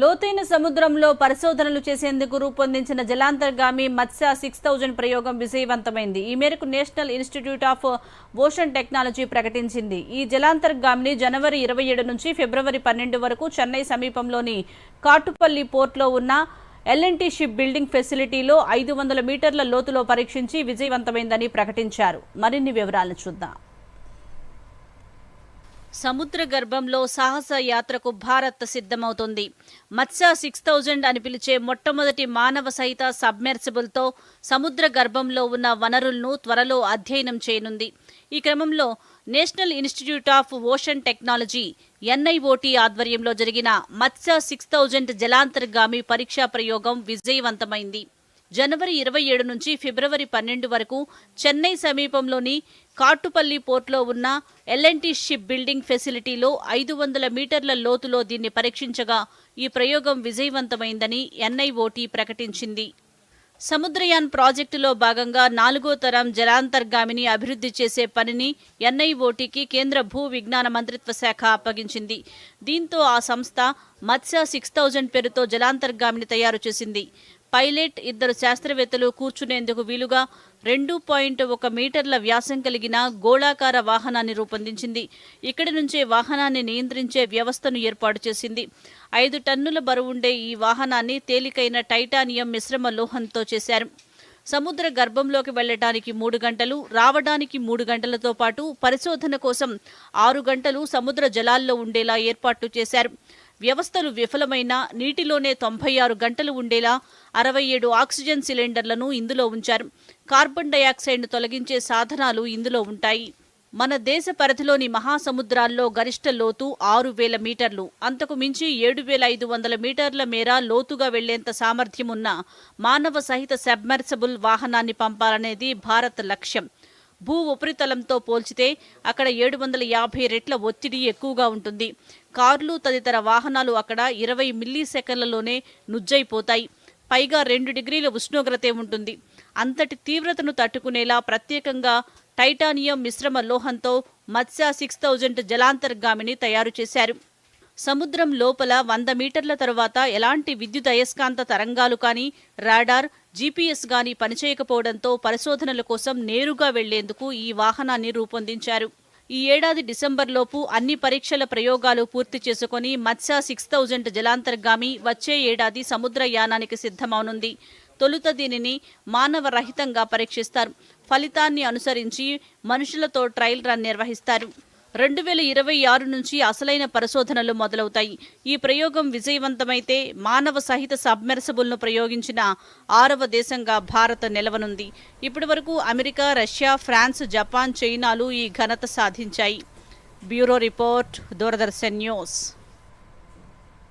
లోతైన సముద్రంలో పరిశోధనలు చేసేందుకు రూపొందించిన జలాంతర్గామి మత్స్య సిక్స్ థౌజండ్ ప్రయోగం విజయవంతమైంది. ఈ మేరకు national institute of ocean technology ప్రకటించింది. ఈ జలాంతర్గామిని జనవరి ఇరవై ఏడు నుంచి ఫిబ్రవరి పన్నెండు వరకు చెన్నై సమీపంలోని కాటుపల్లి పోర్ట్లో ఉన్న ఎల్ఎన్టీ షిప్ బిల్డింగ్ ఫెసిలిటీలో ఐదు వందల మీటర్ల లోతులో పరీక్షించి విజయవంతమైందని ప్రకటించారు. మరిన్ని వివరాలు చూద్దాం. సముద్ర గర్భంలో సాహస యాత్రకు భారత్ సిద్ధమవుతుంది. మత్స్య సిక్స్ థౌజండ్ అని పిలిచే మొట్టమొదటి మానవ సహిత సబ్మెర్సిబుల్తో సముద్ర గర్భంలో ఉన్న వనరులను త్వరలో అధ్యయనం చేయనుంది. ఈ క్రమంలో national institute of ocean technology NIOT ఆధ్వర్యంలో జరిగిన మత్స్య సిక్స్ థౌజండ్ జలాంతర్గామి పరీక్షా ప్రయోగం విజయవంతమైంది. జనవరి ఇరవై ఏడు నుంచి ఫిబ్రవరి పన్నెండు వరకు చెన్నై సమీపంలోని కాటుపల్లి పోర్ట్లో ఉన్న ఎల్ఎన్టీ షిప్ బిల్డింగ్ ఫెసిలిటీలో ఐదు వందల మీటర్ల లోతులో దీన్ని పరీక్షించగా ఈ ప్రయోగం విజయవంతమైందని ఎన్ఐఓటీ ప్రకటించింది. సముద్రయాన్ ప్రాజెక్టులో భాగంగా నాలుగో తరం జలాంతర్గామిని అభివృద్ధి చేసే పనిని ఎన్ఐఓటీకి కేంద్ర భూ విజ్ఞాన మంత్రిత్వ శాఖ అప్పగించింది. దీంతో ఆ సంస్థ మత్స్య సిక్స్ థౌజండ్ పేరుతో జలాంతర్గామిని తయారు చేసింది. పైలట్ ఇద్దరు శాస్త్రవేత్తలు కూర్చునేందుకు వీలుగా రెండు పాయింట్ ఒక మీటర్ల వ్యాసం కలిగిన గోళాకార వాహనాన్ని రూపొందించింది. ఇక్కడి నుంచే వాహనాన్ని నియంత్రించే వ్యవస్థను ఏర్పాటు చేసింది. ఐదు టన్నుల బరువుండే ఈ వాహనాన్ని తేలికైన టైటానియం మిశ్రమ లోహంతో చేశారు. సముద్ర గర్భంలోకి వెళ్ళడానికి మూడు గంటలు రావడానికి మూడు గంటలతో పాటు పరిశోధన కోసం ఆరు గంటలు సముద్ర జలాల్లో ఉండేలా ఏర్పాట్లు చేశారు. వ్యవస్థలు విఫలమైన నీటిలోనే తొంభై ఆరు గంటలు ఉండేలా అరవై ఏడు ఆక్సిజన్ సిలిండర్లను ఇందులో ఉంచారు. కార్బన్ డయాక్సైడ్ను తొలగించే సాధనాలు ఇందులో ఉంటాయి. మన దేశ పరిధిలోని మహాసముద్రాల్లో గరిష్ట లోతు ఆరు వేల మీటర్లు. అంతకు మించి ఏడు వేల ఐదు వందల మీటర్ల మేర లోతుగా వెళ్ళేంత సామర్థ్యం ఉన్న మానవ సహిత సబ్మెర్సబుల్ వాహనాన్ని పంపాలనేది భారత్ లక్ష్యం. భూ ఉపరితలంతో పోల్చితే అక్కడ ఏడు వందల యాభై రెట్ల ఒత్తిడి ఎక్కువగా ఉంటుంది. కార్లు తదితర వాహనాలు అక్కడ ఇరవై మిల్లీ సెకన్లలోనే నుజ్జైపోతాయి. పైగా రెండు డిగ్రీల ఉష్ణోగ్రతే ఉంటుంది. అంతటి తీవ్రతను తట్టుకునేలా ప్రత్యేకంగా టైటానియం మిశ్రమ లోహంతో మత్స్య సిక్స్ థౌజండ్ జలాంతర్గామిని తయారు చేశారు. సముద్రం లోపల వంద మీటర్ల తరువాత ఎలాంటి విద్యుత్ అయస్కాంత తరంగాలు కానీ రాడార్ జీపీఎస్ గాని పనిచేయకపోవడంతో పరిశోధనల కోసం నేరుగా వెళ్ళేందుకు ఈ వాహనాన్ని రూపొందించారు. ఈ ఏడాది డిసెంబర్లోపు అన్ని పరీక్షల ప్రయోగాలు పూర్తి చేసుకుని మత్స్య సిక్స్ థౌజండ్ జలాంతర్గామి వచ్చే ఏడాది సముద్ర యానానికి సిద్ధమవునుంది. తొలుత దీనిని మానవ రహితంగా పరీక్షిస్తారు. ఫలితాన్ని అనుసరించి మనుషులతో ట్రయల్ రన్ నిర్వహిస్తారు. రెండు వేల ఇరవై ఆరు నుంచి అసలైన పరిశోధనలు మొదలవుతాయి. ఈ ప్రయోగం విజయవంతమైతే మానవ సహిత సబ్మెర్సబుల్ను ప్రయోగించిన ఆరవ దేశంగా భారత్ నిలవనుంది. ఇప్పటి వరకు అమెరికా రష్యా ఫ్రాన్స్ జపాన్ చైనాలు ఈ ఘనత సాధించాయి. Bureau report Doordarshan news.